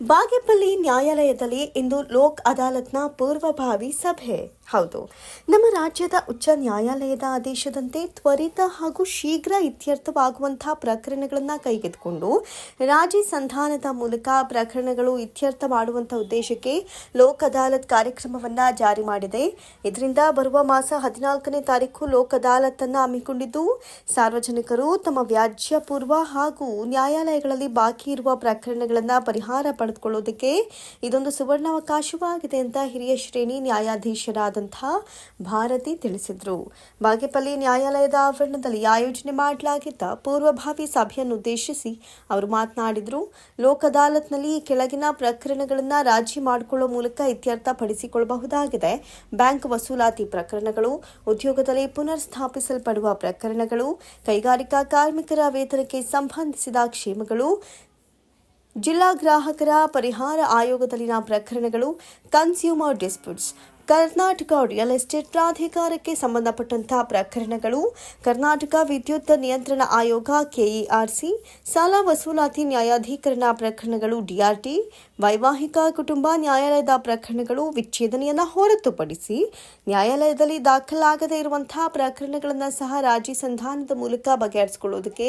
ಬಾಗೇಪಲ್ಲಿ ನ್ಯಾಯಾಲಯದಲ್ಲಿ ಇಂದು ಲೋಕ್ ಅದಾಲತ್ನ ಪೂರ್ವಭಾವಿ ಸಭೆ. ಹೌದು. ನಮ್ಮ ರಾಜ್ಯದ ಉಚ್ಚ ನ್ಯಾಯಾಲಯದ ಆದೇಶದಂತೆ ತ್ವರಿತ ಹಾಗೂ ಶೀಘ್ರ ಇತ್ಯರ್ಥವಾಗುವಂತಹ ಪ್ರಕರಣಗಳನ್ನು ಕೈಗೆತ್ತಿಕೊಂಡು ರಾಜಿ ಸಂಧಾನದ ಮೂಲಕ ಪ್ರಕರಣಗಳು ಇತ್ಯರ್ಥ ಮಾಡುವಂತಹ ಉದ್ದೇಶಕ್ಕೆ ಲೋಕ್ ಅದಾಲತ್ ಕಾರ್ಯಕ್ರಮವನ್ನು ಜಾರಿ ಮಾಡಿದೆ. ಇದರಿಂದ ಬರುವ ಮಾಸ ಹದಿನಾಲ್ಕನೇ ತಾರೀಕು ಲೋಕ್ ಅದಾಲತ್ ಅನ್ನು ಹಮ್ಮಿಕೊಂಡಿದ್ದು, ಸಾರ್ವಜನಿಕರು ತಮ್ಮ ವ್ಯಾಜ್ಯ ಪೂರ್ವ ಹಾಗೂ ನ್ಯಾಯಾಲಯಗಳಲ್ಲಿ ಬಾಕಿ ಇರುವ ಪ್ರಕರಣಗಳನ್ನು ಪರಿಹಾರ ಪಡೆದುಕೊಳ್ಳೋದಕ್ಕೆ ಇದೊಂದು ಸುವರ್ಣಾವಕಾಶವಾಗಿದೆ ಅಂತ ಹಿರಿಯ ಶ್ರೇಣಿ ನ್ಯಾಯಾಧೀಶರಾದಂತಹ ಭಾರತಿ ತಿಳಿಸಿದರು. ಬಾಗೇಪಲ್ಲಿ ನ್ಯಾಯಾಲಯದ ಆವರಣದಲ್ಲಿ ಆಯೋಜನೆ ಮಾಡಲಾಗಿದ್ದ ಪೂರ್ವಭಾವಿ ಸಭೆಯನ್ನು ಉದ್ದೇಶಿಸಿ ಅವರು ಮಾತನಾಡಿದರು ಲೋಕ್ ಅದಾಲತ್ನಲ್ಲಿ ಈ ಕೆಳಗಿನ ಪ್ರಕರಣಗಳನ್ನು ರಾಜಿ ಮಾಡಿಕೊಳ್ಳುವ ಮೂಲಕ ಇತ್ಯರ್ಥಪಡಿಸಿಕೊಳ್ಳಬಹುದಾಗಿದೆ ಬ್ಯಾಂಕ್ ವಸೂಲಾತಿ ಪ್ರಕರಣಗಳು, ಉದ್ಯೋಗದಲ್ಲಿ ಪುನರ್ ಸ್ಥಾಪಿಸಲ್ಪಡುವ ಪ್ರಕರಣಗಳು, ಕೈಗಾರಿಕಾ ಕಾರ್ಮಿಕರ ವೇತನಕ್ಕೆ ಸಂಬಂಧಿಸಿದ ಕ್ಷೇಮಗಳು ಜಿಲ್ಲಾ ಗ್ರಾಹಕರ ಪರಿಹಾರ ಆಯೋಗದಲ್ಲಿನ ಪ್ರಕರಣಗಳು, consumer disputes Karnataka real estate ಪ್ರಾಧಿಕಾರಕ್ಕೆ ಸಂಬಂಧಪಟ್ಟಂತಹ ಪ್ರಕರಣಗಳು, ಕರ್ನಾಟಕ ವಿದ್ಯುತ್ ನಿಯಂತ್ರಣ ಆಯೋಗ ಕೆಇಆರ್ಸಿ, ಸಾಲ ವಸೂಲಾತಿ ನ್ಯಾಯಾಧೀಕರಣ ಪ್ರಕರಣಗಳು ಡಿಆರ್ಟಿ ವೈವಾಹಿಕ ಕುಟುಂಬ ನ್ಯಾಯಾಲಯದ ಪ್ರಕರಣಗಳು ವಿಚ್ಛೇದನೆಯನ್ನು ಹೊರತುಪಡಿಸಿ ನ್ಯಾಯಾಲಯದಲ್ಲಿ ದಾಖಲಾಗದೇ ಇರುವಂತಹ ಪ್ರಕರಣಗಳನ್ನು ಸಹ ರಾಜಿ ಸಂಧಾನದ ಮೂಲಕ ಬಗೆಹರಿಸಿಕೊಳ್ಳುವುದಕ್ಕೆ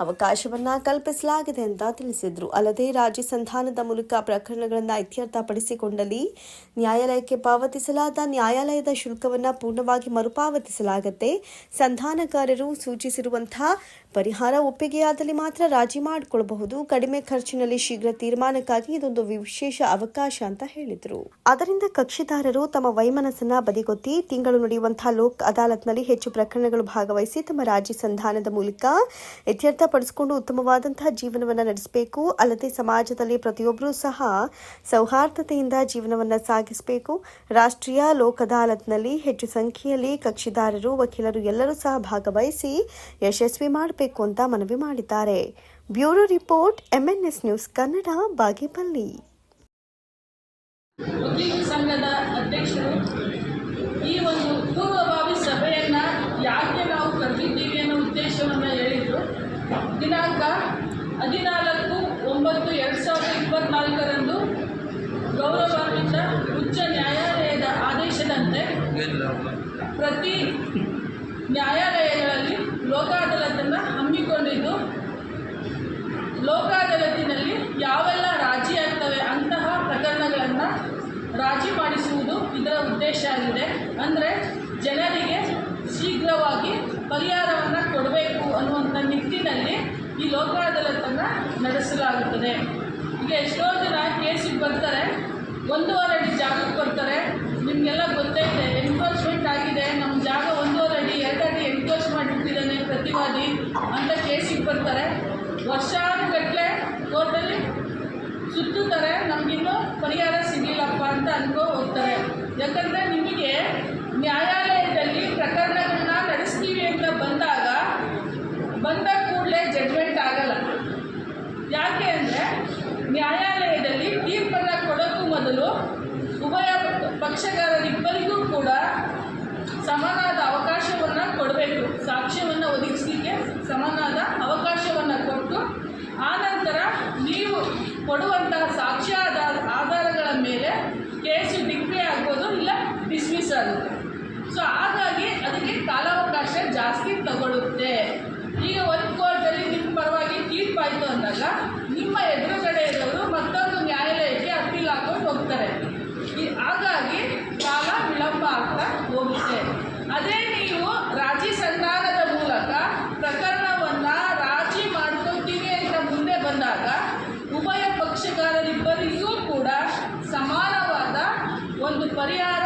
ಅವಕಾಶವನ್ನ ಕಲ್ಪಿಸಲಾಗಿದೆ ಅಂತ ತಿಳಿಸಿದರು. ಅಲ್ಲದೆ ರಾಜಿ ಸಂಧಾನದ ಮೂಲಕ ಪ್ರಕರಣಗಳನ್ನು ಇತ್ಯರ್ಥಪಡಿಸಿಕೊಂಡಲ್ಲಿ ನ್ಯಾಯಾಲಯಕ್ಕೆ ಪಾವತಿಸಲಾದ ನ್ಯಾಯಾಲಯದ ಶುಲ್ಕವನ್ನು ಪೂರ್ಣವಾಗಿ ಮರುಪಾವತಿಸಲಾಗುತ್ತೆ ಸಂಧಾನಕಾರರು ಸೂಚಿಸಿರುವಂತಹ ಪರಿಹಾರ ಒಪ್ಪಿಗೆಯಾದಲ್ಲಿ ಮಾತ್ರ ರಾಜಿ ಮಾಡಿಕೊಳ್ಳಬಹುದು ಕಡಿಮೆ ಖರ್ಚಿನಲ್ಲಿ ಶೀಘ್ರ ತೀರ್ಮಾನಕ್ಕಾಗಿ ಇದೊಂದು ವಿಶೇಷ ಅವಕಾಶ ಅಂತ ಹೇಳಿದರು. ಅದರಿಂದ ಕಕ್ಷಿದಾರರು ತಮ್ಮ ವೈಮನಸ್ಸನ್ನ ಬದಿಗೊತ್ತಿ ತಿಂಗಳು ನಡೆಯುವಂತಹ ಲೋಕ್ ಅದಾಲತ್ನಲ್ಲಿ ಹೆಚ್ಚು ಪ್ರಕರಣಗಳು ಭಾಗವಹಿಸಿ ತಮ್ಮ ರಾಜಿ ಸಂಧಾನದ ಮೂಲಕ ಇತ್ಯರ್ಥಪಡಿಸಿಕೊಂಡು ಉತ್ತಮವಾದಂತಹ ಜೀವನವನ್ನು ನಡೆಸಬೇಕು. ಅಲ್ಲದೆ ಸಮಾಜದಲ್ಲಿ ಪ್ರತಿಯೊಬ್ಬರೂ ಸಹ ಸೌಹಾರ್ದತೆಯಿಂದ ಜೀವನವನ್ನು ಸಾಗಿಸಬೇಕು. ರಾಷ್ಟ್ರೀಯ ಲೋಕ್ ಅದಾಲತ್ನಲ್ಲಿ ಹೆಚ್ಚು ಸಂಖ್ಯೆಯಲ್ಲಿ ಕಕ್ಷಿದಾರರು, ವಕೀಲರು ಎಲ್ಲರೂ ಸಹ ಭಾಗವಹಿಸಿ ಯಶಸ್ವಿ ಮಾಡಬೇಕು ಅಂತ ಮನವಿ ಮಾಡಿದ್ದಾರೆ. Bureau report MNS news, Kannada, Bagepalli. ಸಂಘದ ಅಧ್ಯಕ್ಷರು ಈ ಒಂದು ಪೂರ್ವಭಾವಿ ಸಭೆಯನ್ನ ಯಾಕೆ ನಾವು ಕರೆದಿದ್ದೀವಿ ಅನ್ನೋ ಉದ್ದೇಶವನ್ನು ಹೇಳಿದರು. ದಿನಾಂಕ ಹದಿನಾಲ್ಕು ಒಂಬತ್ತು ಎರಡು ಸಾವಿರದ ಇಪ್ಪತ್ನಾಲ್ಕರಂದು ಗೌರವಾನ್ವಿತ ಉಚ್ಚ ಆದೇಶದಂತೆ ಪ್ರತಿ ನ್ಯಾಯಾಲಯಗಳಲ್ಲಿ ಲೋಕ ಅದಾಲತನ್ನು ಹಮ್ಮಿಕೊಂಡಿದ್ದು ಲೋಕ ಅದಾಲತಿನಲ್ಲಿ ಯಾವೆಲ್ಲ ರಾಜಿ ಆಗ್ತವೆ ಅಂತಹ ಪ್ರಕರಣಗಳನ್ನು ರಾಜಿ ಮಾಡಿಸುವುದು ಇದರ ಉದ್ದೇಶ ಆಗಿದೆ. ಅಂದರೆ ಜನರಿಗೆ ಶೀಘ್ರವಾಗಿ ಪರಿಹಾರವನ್ನು ಕೊಡಬೇಕು ಅನ್ನುವಂಥ ನಿಟ್ಟಿನಲ್ಲಿ ಈ ಲೋಕ ಅದಾಲತನ್ನು ನಡೆಸಲಾಗುತ್ತದೆ. ಈಗ ಎಷ್ಟೋ ಜನ ಕೇಸಿಗೆ ಬರ್ತಾರೆ, ಒಂದೂವರೆ ಜಾಗಕ್ಕೆ ಬರ್ತಾರೆ ನಿಮಗೆಲ್ಲ ಗೊತ್ತೇ ಇದೆ ಎನ್ಕ್ರೋಚ್ಮೆಂಟ್ ಆಗಿದೆ ನಮ್ಮ ಜಾಗ ಒಂದೂವರೆ ಅಡಿ ಎರಡು ಅಡಿ ಎನ್ಕ್ರೋಚ್ ಮಾಡಿಬಿಟ್ಟಿದ್ದಾನೆ ಪ್ರತಿವಾದಿ ಅಂತ ಕೇಸಿಗೆ ಬರ್ತಾರೆ. ವರ್ಷಾನುಗಟ್ಟಲೆ ಕೋರ್ಟಲ್ಲಿ ಸುತ್ತುತ್ತಾರೆ, ನಮಗಿನ್ನೂ ಪರಿಹಾರ ಸಿಗಲಿಲ್ಲಪ್ಪ ಅಂತ ಅನ್ಕೋ ಹೋಗ್ತಾರೆ. ಯಾಕಂದರೆ ನಿಮಗೆ ನ್ಯಾಯಾಲಯದಲ್ಲಿ ಪ್ರಕರಣಗಳನ್ನ ನಡೆಸ್ತೀವಿ ಅಂತ ಬಂದಾಗ, ಬಂದ ಕೂಡಲೇ ಜಡ್ಮೆಂಟ್ ಆಗಲ್ಲ. ಯಾಕೆ ಅಂದರೆ ನ್ಯಾಯಾಲಯದಲ್ಲಿ ತೀರ್ಪನ್ನು ಕೊಡೋಕ್ಕೂ ಮೊದಲು ಪಕ್ಷಗಾರರಿಬ್ಬರಿಗೂ ಕೂಡ ಸಮನಾದ ಅವಕಾಶವನ್ನು ಕೊಡಬೇಕು. ಸಾಕ್ಷ್ಯವನ್ನು ಒದಗಿಸಲಿಕ್ಕೆ ಸಮನಾದ ಅವಕಾಶವನ್ನು ಕೊಟ್ಟು ಆನಂತರ ನೀವು ಕೊಡುವಂತಹ ಸಾಕ್ಷ್ಯ ಆಧಾರಗಳ ಮೇಲೆ ಕೇಸು ಡಿಗ್ರಿ ಆಗ್ಬೋದು ಇಲ್ಲ ಡಿಸ್ಮಿಸ್ ಆಗುತ್ತೆ. ಸೊ ಹಾಗಾಗಿ ಅದಕ್ಕೆ ಕಾಲಾವಕಾಶ ಜಾಸ್ತಿ ತಗೊಳ್ಳುತ್ತೆ ಈಗ ಒಂದು ಕೋರ್ಟಲ್ಲಿ ನಿಮ್ಮ ಪರವಾಗಿ ತೀರ್ಪಾಯಿತು ಅಂದಾಗ ನಿಮ್ಮ ಎದುರುಗಡೆ ಇರೋರು ಮತ್ತೊಂದು ನ್ಯಾಯಾಲಯಕ್ಕೆ ಅಪೀಲ್ ಹಾಕೊಂಡು ಹೋಗ್ತಾರೆ ಈ- ಹಾಗಾಗಿ ಕಾಲ ವಿಳಂಬ ಆಗ್ತಾ ಹೋಗುತ್ತೆ ಅದೇ ನೀವು ರಾಜಿ ಸಂಧಾನದ ಮೂಲಕ ಪ್ರಕರಣವನ್ನು ರಾಜಿ ಮಾಡ್ಕೊತೀವಿ ಅಂತ ಮುಂದೆ ಬಂದಾಗ ಉಭಯ ಪಕ್ಷಗಾರರಿಬ್ಬರಿಗೂ ಕೂಡ ಸಮಾನವಾದ ಒಂದು ಪರಿಹಾರ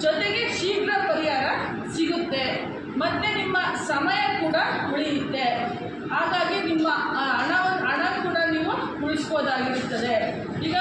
ಜೊತೆಗೆ ಶೀಘ್ರ ಪರಿಹಾರ ಸಿಗುತ್ತೆ ಮತ್ತು ನಿಮ್ಮ ಸಮಯ ಕೂಡ ಉಳಿಯುತ್ತೆ ಹಾಗಾಗಿ ನಿಮ್ಮ ಆ, ಹಣವನ್ನು ಹಣ ಕೂಡ ನೀವು ಉಳಿಸ್ಬೋದಾಗಿರುತ್ತದೆ ಈಗ